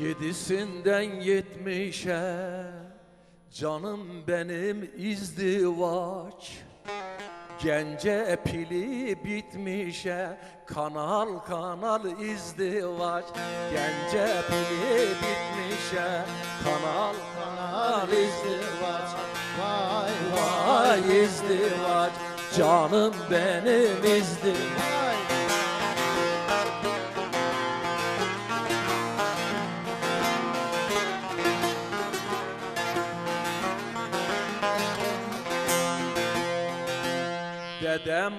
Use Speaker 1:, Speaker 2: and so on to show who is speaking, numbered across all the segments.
Speaker 1: Yedisinden yetmişe Canım benim izdivaç Gence pili bitmişe Kanal kanal izdivaç Gence pili bitmişe Kanal kanal izdivaç
Speaker 2: Vay
Speaker 1: Vay izdivaç Canım benim izdivaç Dedem,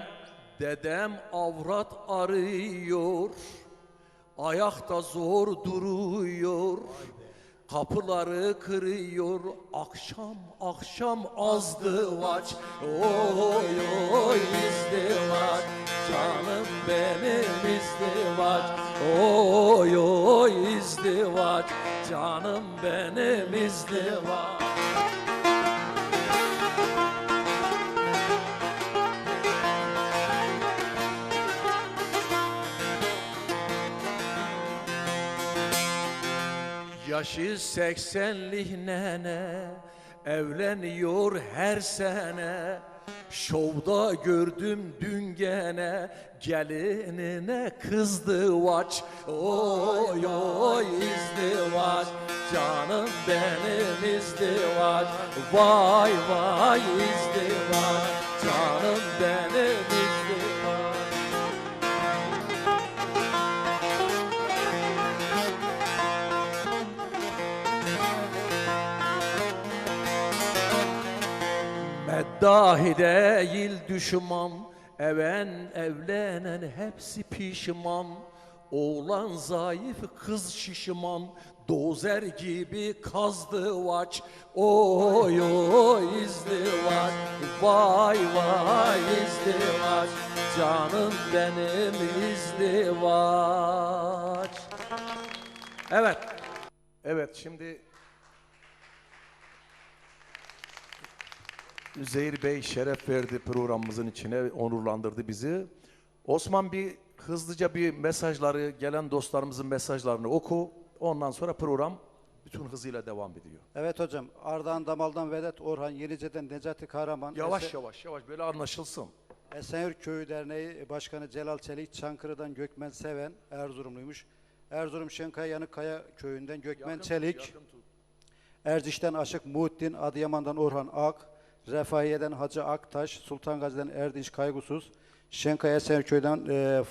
Speaker 1: dedem avrat arıyor Ayakta zor duruyor Kapıları kırıyor Akşam akşam azdıvaç Oy oy izdivaç Canım benim izdivaç Oy oy izdivaç Canım benim izdivaç Yaşı seksenlik nene Evleniyor her sene. Şovda gördüm dün gene Gelinine kızdıvaç Oy oy izdivaç Canım benim izdivaç Vay vay izdivaç Meddahi değil düşman. Even evlenen hepsi pişman. Oğlan zayıf kız şişman. Dozer gibi kazdıvaç Oy oy izdivaç Vay vay izdivaç Canım benim izdivaç Evet. Evet şimdi Üzeyir Bey şeref verdi programımızın içine, onurlandırdı bizi. Osman bir hızlıca bir mesajları, gelen dostlarımızın mesajlarını oku. Ondan sonra program bütün hızıyla devam ediyor.
Speaker 2: Evet hocam. Ardahan Damal'dan Vedat Orhan, Yenice'den Necati Kahraman,
Speaker 1: Yavaş
Speaker 2: Esen-
Speaker 1: yavaş yavaş böyle anlaşılsın.
Speaker 2: Esenyurt Köyü Derneği Başkanı Celal Çelik, Çankırı'dan Gökmen Seven, Erzurumluymuş. Erzurum Şenkaya Yanıkkaya Köyü'nden Gökmen Çelik, Erciş'ten Aşık Muhittin, Adıyaman'dan Orhan Ak, Refahiye'den Hacı Aktaş, Sultan Gazi'den Erdinç Kaygusuz, Şenkaya Esenyurt Köyü'den e,